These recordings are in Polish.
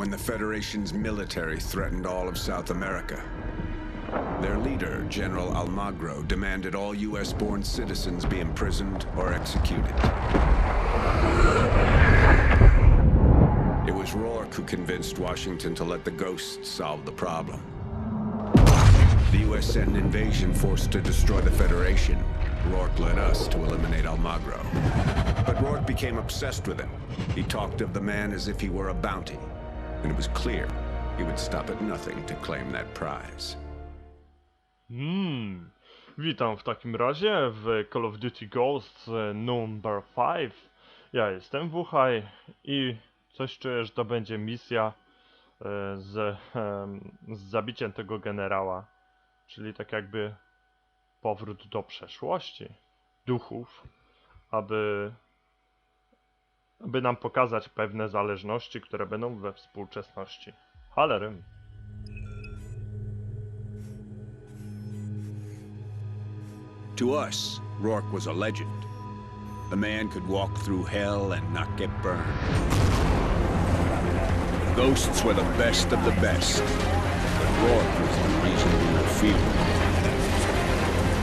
when the Federation's military threatened all of South America. Their leader, General Almagro, demanded all U.S. born citizens be imprisoned or executed. It was Rourke who convinced Washington to let the ghosts solve the problem. The U.S. sent an invasion force to destroy the Federation. Rourke led us to eliminate Almagro. But Rourke became obsessed with him. He talked of the man as if he were a bounty. And it was clear he would stop at nothing to claim that prize. Hmm. Witam w takim razie w Call of Duty Ghosts e, Number 5. Ja jestem Wuchaj i coś czuję, że to będzie misja e, z, z zabiciem tego generała. Czyli tak jakby powrót do przeszłości duchów, aby, aby nam pokazać pewne zależności, które będą we współczesności. Halerym. To us, Rourke was a legend. The man could walk through hell and not get burned. Ghosts were the best of the best, but Rourke was the reason we were feared.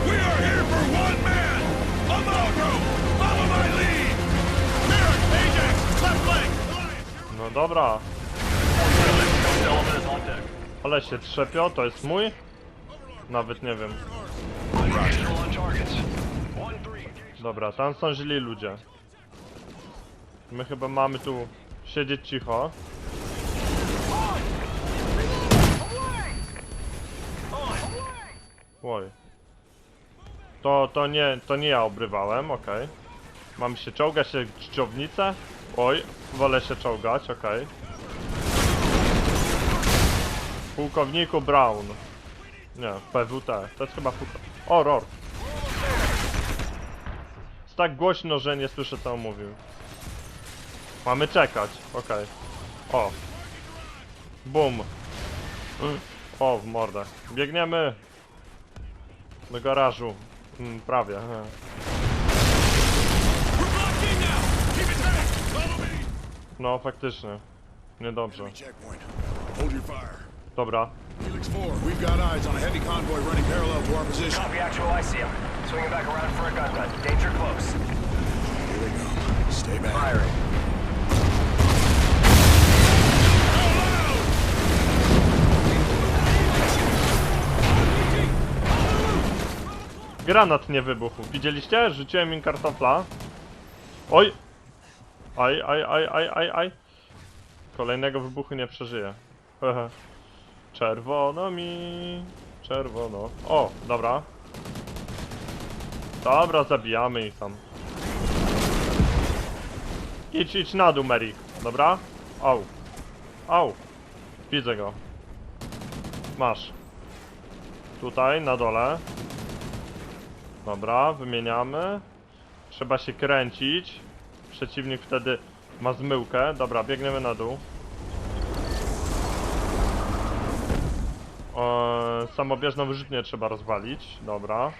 We are here for one man! No dobra, ale się trzepią, to jest mój? Nawet nie wiem. Dobra, tam są źli ludzie. My chyba mamy tu siedzieć cicho. Oj. To, to nie, to nie ja obrywałem, okej. Mam się czołgać jak dżdżownicę? Oj, wolę się czołgać, okej. Pułkowniku Brown. Nie, PWT, to jest chyba pułkownik. O, Ror. Jest tak głośno, że nie słyszę co on mówił. Mamy czekać, okej. O. Bum. O, w mordę. Biegniemy. Do garażu. Mm, prawie. No, faktycznie. Niedobrze. Checkpoint. Hold your fire. Dobra. Felix 4, we've got eyes on a heavy convoy running parallel to our position. Copy actual, I see him. Swinging back around for a gun run. Danger close. Here they come. Stay back. Firing. Granat nie wybuchł. Widzieliście? Rzuciłem im kartofla. Oj! Aj, aj, aj, aj, aj, aj. Kolejnego wybuchu nie przeżyję. Czerwono mi. Czerwono. O, dobra. Dobra, zabijamy ich tam. Idź, idź na dół, Merik. Dobra? Au. Au. Widzę go. Masz. Tutaj, na dole. Dobra, wymieniamy. Trzeba się kręcić. Przeciwnik wtedy ma zmyłkę. Dobra, biegniemy na dół. Eee, samobieżną wyrzutnię trzeba rozwalić. Dobra.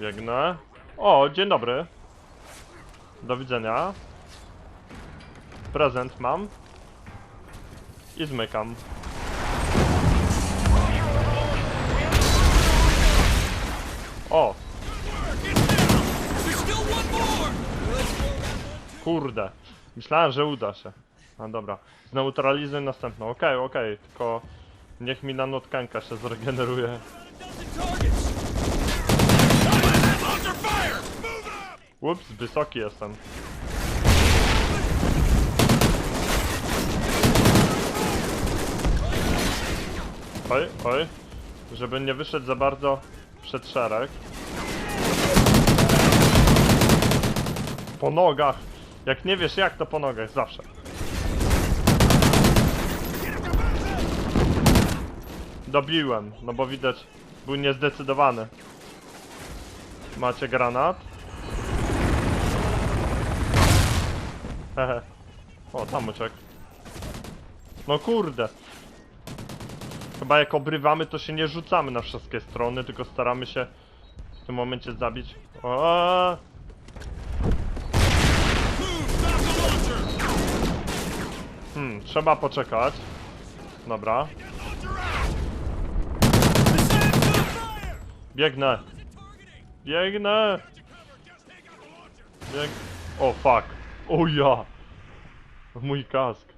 Biegnę. O, dzień dobry. Do widzenia. Prezent mam. I zmykam. O, Kurde. Myślałem, że uda się. No dobra. Zneutralizuj następną. Okej, okej, tylko niech mi nanotkanka się zregeneruje. Ups, wysoki jestem. Oj, oj. Żeby nie wyszedł za bardzo przed szereg. Po nogach. Jak nie wiesz jak, to po nogach zawsze. Dobiłem, no bo widać, był niezdecydowany. Macie granat? Hehe. O, tam uciekł. No kurde. Chyba jak obrywamy, to się nie rzucamy na wszystkie strony, tylko staramy się w tym momencie zabić. O! Hmm, trzeba poczekać. Dobra. Biegnę. Biegnę. Bieg... O fuck. O ja. Mój kask.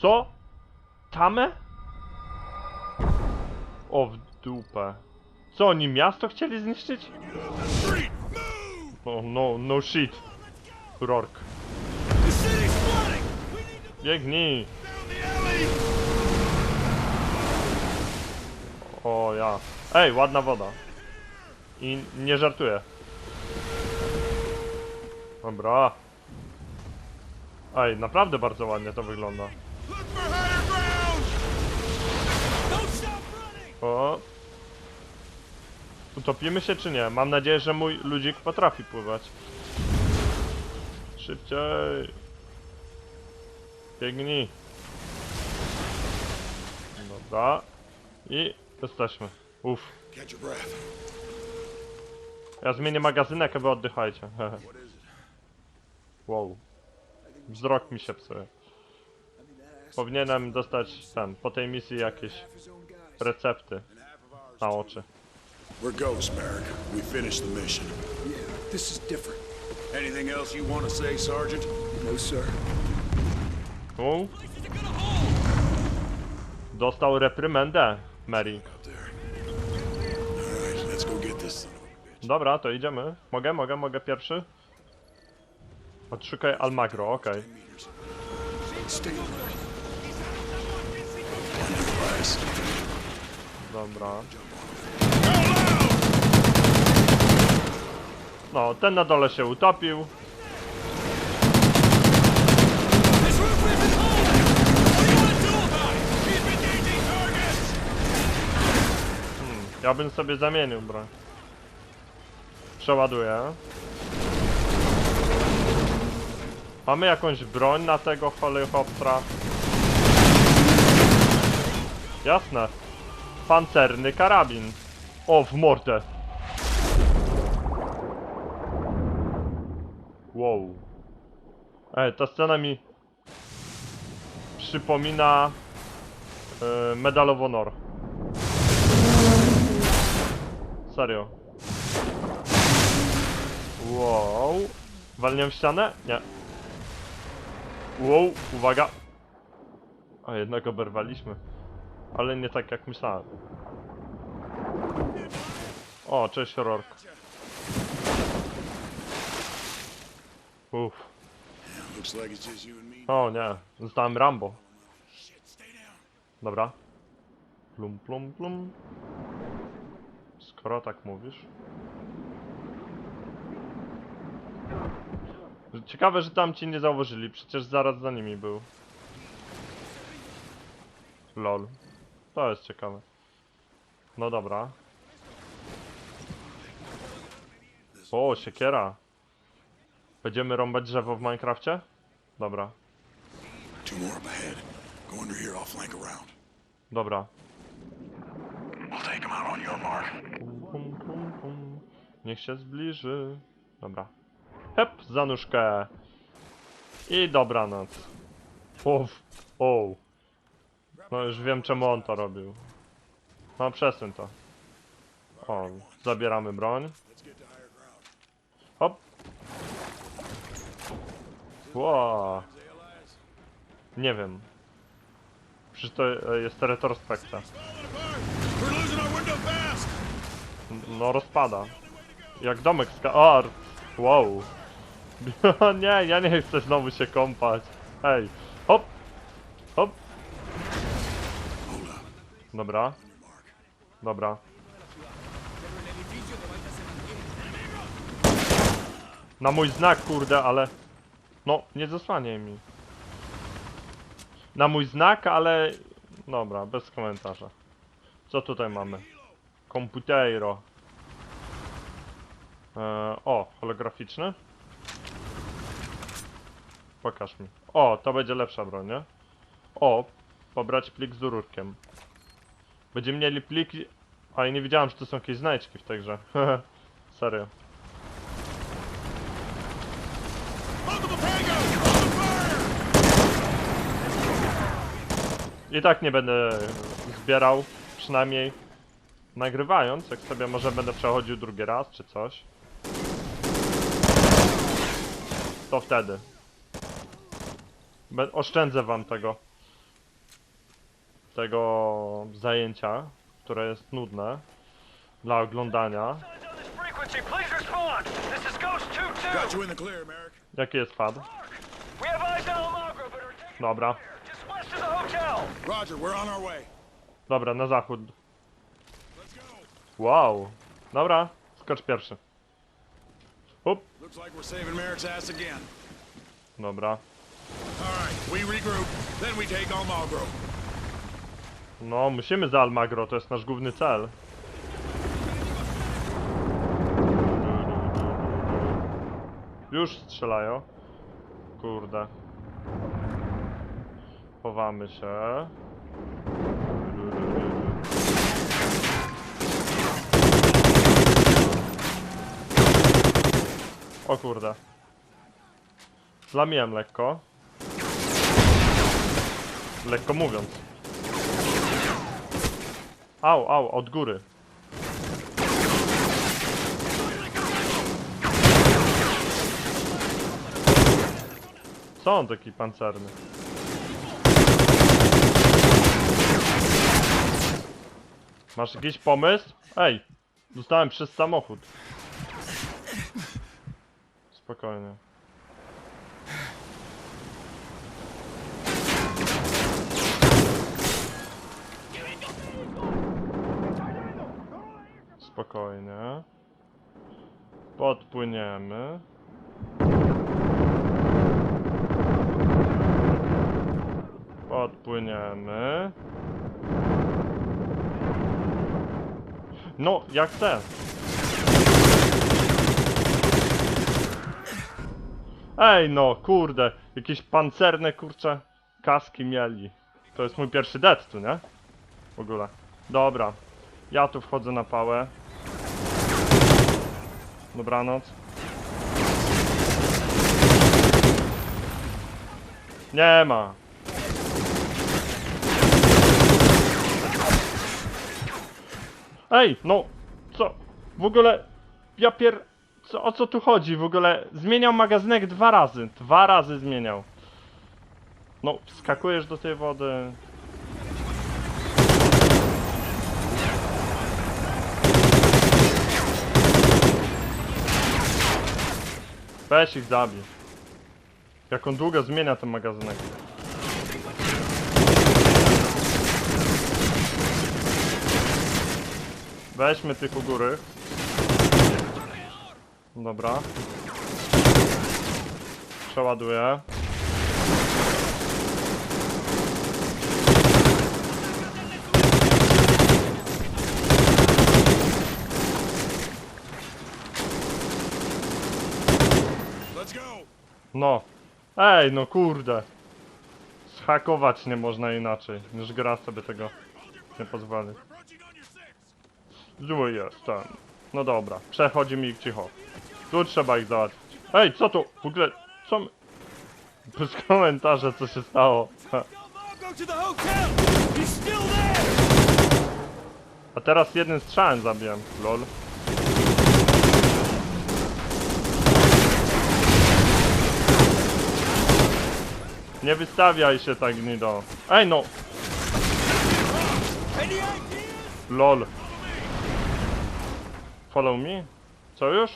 Co? Tamę? O w dupę. Co oni miasto chcieli zniszczyć? No, no, no shit. Rork. Biegnij. O ja. Ej, ładna woda. I nie żartuję. Dobra. Ej, naprawdę bardzo ładnie to wygląda. O. Utopimy się czy nie? Mam nadzieję, że mój ludzik potrafi pływać. Szybciej. Biegnij. Dobra. I jesteśmy. Uff. Ja zmienię magazynek, a wy oddychajcie. wow. Wzrok mi się psuje. Powinienem dostać ten, po tej misji jakieś recepty na oczy. We're Ghost, Merrick. We finished the mission. Yeah, this is different. Anything else you want to say, Sergeant? No, sir. Dostał reprymendę, Mary. Dobra, to idziemy. Mogę, mogę, mogę pierwszy? Odszukaj Almagro, okej. Rise. Dobra. No, ten na dole się utopił. Ja bym sobie zamienił broń. Przeładuję. Mamy jakąś broń na tego helikoptera? Jasne. Pancerny karabin. O, w mordę. Wow. Ej, ta scena mi przypomina yy, Medal of Honor. Serio. Wow. Walnię w ścianę? Nie. Wow, uwaga. A jednak oberwaliśmy. Ale nie tak jak myślałem. O, cześć Rork. Uff. O nie, zostałem Rambo. Dobra. Plum, plum, plum. Skoro tak mówisz. Ciekawe, że tam ci nie zauważyli, przecież zaraz za nimi był. Lol. To jest ciekawe. No dobra. O, siekiera. Będziemy rąbać drzewo w Minecrafcie? Dobra, I'll dobra. We'll take them out on your mark. Niech się zbliży. Dobra. Hep, za nóżkę. I dobranoc. Uff. O. No już wiem czemu on to robił. No przesuń to. O, zabieramy broń. Hop. Ło. Nie wiem. Przecież to e, jest window fast! No rozpada. Jak domek z O, wow. nie, ja nie chcę znowu się kąpać. Hej, hop, hop. Dobra, dobra. Na mój znak, kurde, ale... No, nie zasłaniaj mi. Na mój znak, ale... Dobra, bez komentarza. Co tutaj mamy? Komputero. Eee, o, holograficzny? Pokaż mi. O, to będzie lepsza broń, nie? O, pobrać plik z ururkiem. Będziemy mieli pliki... A ja nie wiedziałem, że to są jakieś znajdźki w tej grze. Serio. I tak nie będę zbierał, przynajmniej nagrywając, jak sobie może będę przechodził drugi raz czy coś. To wtedy. Be oszczędzę wam tego. Tego zajęcia, które jest nudne dla oglądania. Signs on this frequency, please respond. This is Ghost 2-2. Got you in the clear, Merrick. Jaki jest pad? Dobra, dobra, na zachód. Wow. Dobra, skocz pierwszy. Up, Looks like we're saving Merrick's ass again. dobra. All right, we regroup, then we take Almagro. No, musimy za Almagro, to jest nasz główny cel. Już strzelają. Kurde. Chowamy się. O kurde. Zlamiłem lekko. Lekko mówiąc. Au, au, od góry. Co on taki pancerny? Masz jakiś pomysł? Ej, dostałem przez samochód. Spokojnie. Spokojnie. Podpłyniemy. Podpłyniemy. No, jak chcę. Ej no, kurde. Jakieś pancerne, kurcze, kaski mieli. To jest mój pierwszy dead tu, nie? W ogóle. Dobra. Ja tu wchodzę na pałę. Dobranoc. Nie ma. Ej, no, co? W ogóle, ja pier... Co, o co tu chodzi? W ogóle zmieniał magazynek dwa razy. Dwa razy zmieniał. No, wskakujesz do tej wody. Weź ich zabij. Jak on długo zmienia ten magazynek. Weźmy tych u góry. Dobra. Przeładuję. No. Ej, no kurde. Schakować nie można inaczej, niż gra sobie tego nie pozwoli. Zły jest ten. No dobra, przechodzi mi cicho. Tu trzeba ich załatwić. Ej, co tu? W ogóle, co my... Bez komentarza, co się stało. A teraz jednym strzałem zabiłem, lol. Nie wystawiaj się tak, Nido. Ej no! Lol. Follow me? Co już?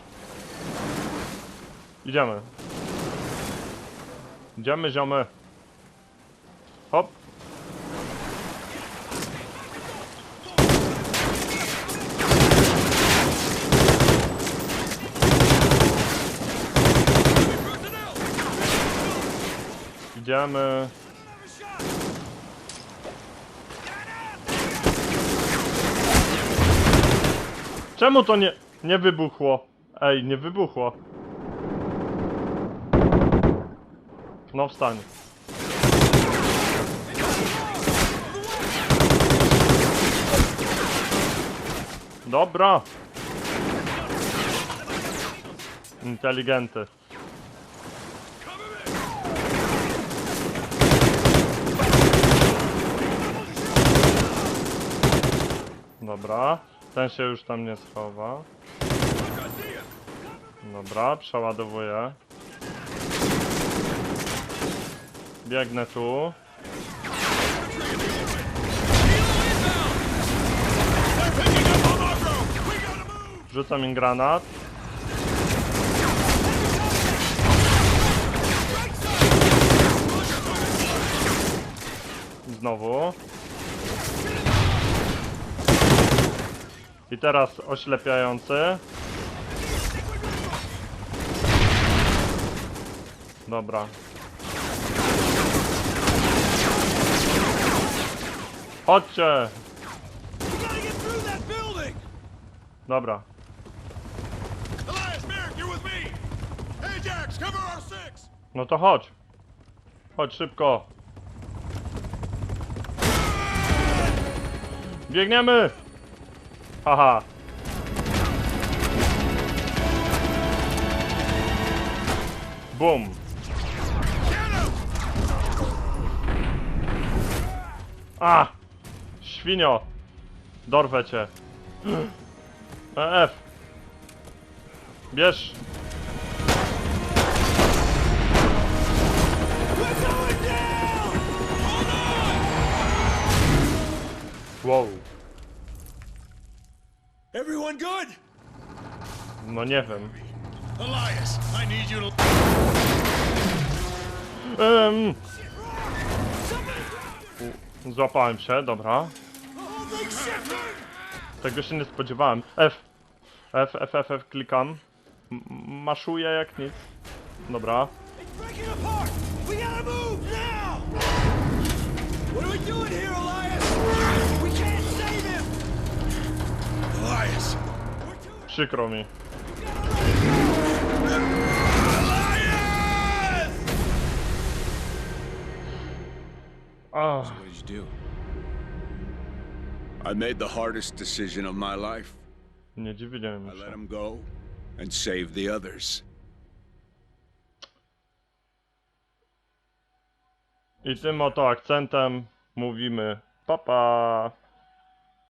Idziemy. Idziemy, ziomy. Hop. Idziemy. Czemu to nie, nie wybuchło? Ej, nie wybuchło. No wstań. Dobra. Inteligenty. Dobra. Ten się już tam nie schowa. Dobra, przeładowuję. Biegnę tu. They're picking up on our road! We gotta move! Rzucam im granat. Znowu. I teraz oślepiający. Dobra. Our six! No to chodź. Chodź szybko. Biegniemy! Haha. Bum. Get him! A! Świnio! Dorwę cię. EF. Bierz. Wow. Everyone good? No nie wiem. Elias, I need you to... Em. U- Złapałem się, dobra. Tego się nie spodziewałem. F. F, F, F, F, klikam. M maszuję jak nic. Dobra. Przykro mi. Elias! Ach, What did you do? I made the hardest decision of my life. nie dziwiłem I let się. him go and save the others. I tym oto akcentem mówimy papa.